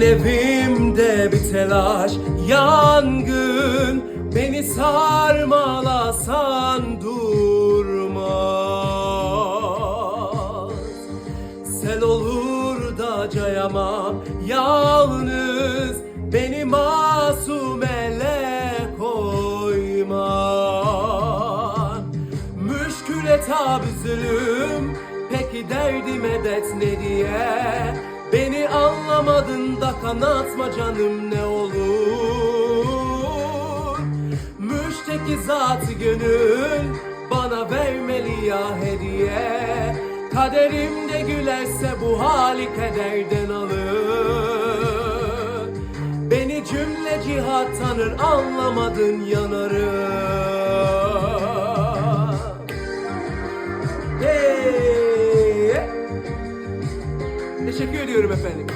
evimde bir telaş Yangın Beni sarmalasan durmaz. Sel olur da cayamam Yalnız beni masum ele koyma. Müşküle tabi zulüm Peki derdim dert ne diye? Beni anlamadın da kanatma canım ne olur Müşteki zatı gönül Bana vermeli ya hediye Kaderimde gülerse bu hali kederden alır Beni cümle cihat tanır anlamadın yanarım Hey! Teşekkür ediyorum efendim.